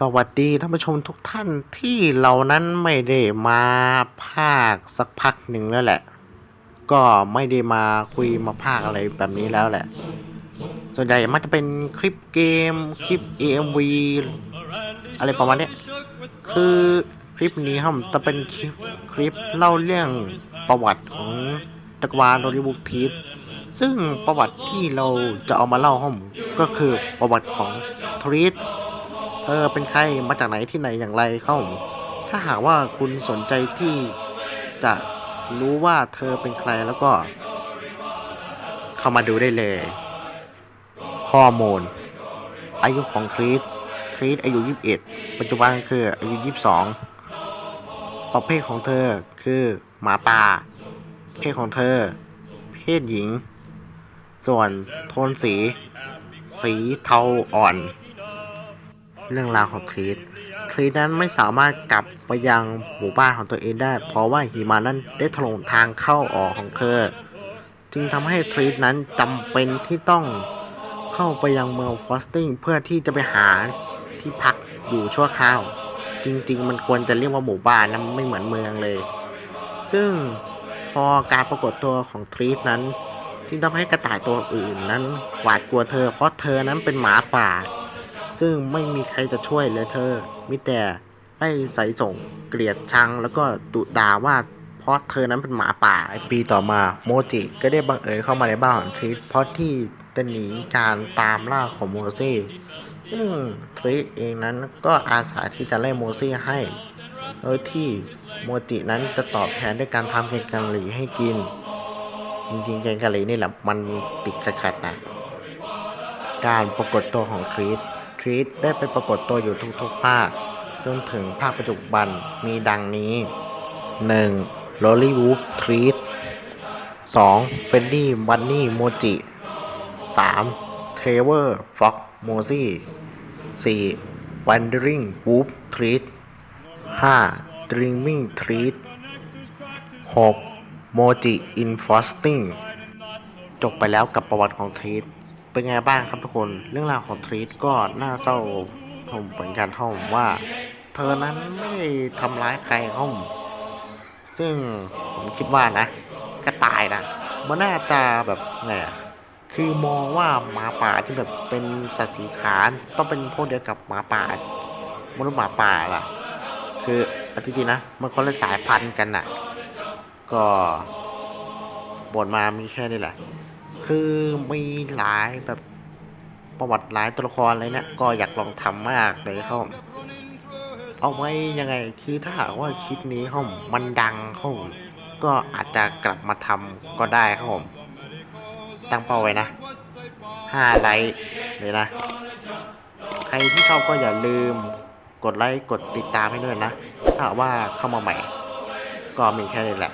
สวัสดีท่านผู้ชมทุกท่านที่เรานั้นไม่ได้มาภาคสักพักหนึ่งแล้วแหละ ก็ไม่ได้มาคุยมาภาคอะไรแบบนี้แล้วแหละ ส่วนใหญ่มันจะเป็นคลิปเกมคลิป AMV อะไรประมาณนี้คือคลิปนี้ครับจะเป็นคลิปคลิปเล่าเรื่องประวัติของจักวาลโรลิบุกทีสซึ่งประวัติที่เราจะเอามาเล่าห้องก็คือประวัติของทริส เธอเป็นใครมาจากไหนที่ไหนอย่างไรเข้า ถ้าหากว่าคุณสนใจที่จะรู้ว่าเธอเป็นใครแล้วก็ เข้ามาดูได้เลย ข้อมูล อายุของทรีตทรีตอายุ 21 ปัจจุบันคืออายุ 22 ประเภทของเธอคือหมาป่า เพศของเธอ เพศหญิง ส่วนโทนสี สีเทาอ่อน เรื่องราวของครีตครีตนั้นไม่สามารถกลับไปยังหมู่บ้านของตัวเองได้ เพราะว่าหิมะนั้นได้ถล่มทางเข้าออกของเธอ จึงทำให้ครีตนั้นจำเป็นที่ต้องเข้าไปยังเมืองฟอสติงเพื่อที่จะไปหาที่พักอยู่ชั่วคราว จริง ๆ มันควรจะเรียกว่าหมู่บ้านนะไม่เหมือนเมืองเลย ซึ่งพอการปรากฏตัวของทรีตนั้นที่ทำให้กระต่ายตัวอื่นนั้นหวาดกลัวเธอ เพราะเธอนั้นเป็นหมาป่า ซึ่งไม่มีใครจะช่วยเลยเธอมิแต่ได้ใส่ส่งเกลียดชังแล้วก็ดุด่าว่าเพราะเธอนั้นเป็นหมาป่าปีต่อมาโมจิก็ได้บังเอิญเข้ามาในบ้านของทริสเพราะที่จะหนีการตามล่าของโมซี่ซึ่งทริสเองนั้นก็อาสาที่จะไล่โมซี่ให้โดยที่โมจินั้นจะตอบแทนด้วยการทำแกงกะหรี่ให้กิน จริงๆแกงกะหรี่นี่แหละมันติดขัดๆนะ การปรากฏตัวของครีต ครีตได้ไปปรากฏตัวอยู่ทุกๆภาค จนถึงภาคปัจจุบันมีดังนี้ 1. ลอลี่วูฟครีต 2. เฟนดี้วันนี่โมจิ 3. เทรเวอร์ฟ็อกโมซี่ 4. Wandering Wolf Treat 5. Dreaming Treat 6. Moji in Frosting จบไปแล้วกับประวัติของทรีต เป็นไงบ้างครับทุกคนเรื่องราวของทรีตก็น่าเศร้าผมเหมือนกันท่าผมว่า เธอนั้นไม่ได้ทำร้ายใครเขาซึ่งผมคิดว่านะกระต่ายนะมันน่าจะแบบไงอะคือมองว่าหมาป่าที่แบบเป็นสัตว์สีขานต้องเป็นพวกเดียวกับหมาป่ามนุษย์หมาป่าล่ะ คืออาจริงๆนะมันคนละสายพันธุ์กันน่ะ ก็บทมามีแค่นี้แหละ คือมีหลายแบบประวัติหลายตัวละครเลยเนะี่ยก็อยากลองทำมากเลยครับ เอาไว้ยังไงคือถ้าหากว่าคลิปนี้ครับมมันดังครับผมก็อาจจะกลับมาทำก็ได้ครับผม ตั้งเป้าไว้นะห้าไลค์เลยนะ ใครที่ชอบก็อย่าลืมกดไลค์กดติดตามให้ด้วยนะ ถ้าว่าเข้ามาใหม่ ก็มีแค่นี้แหละ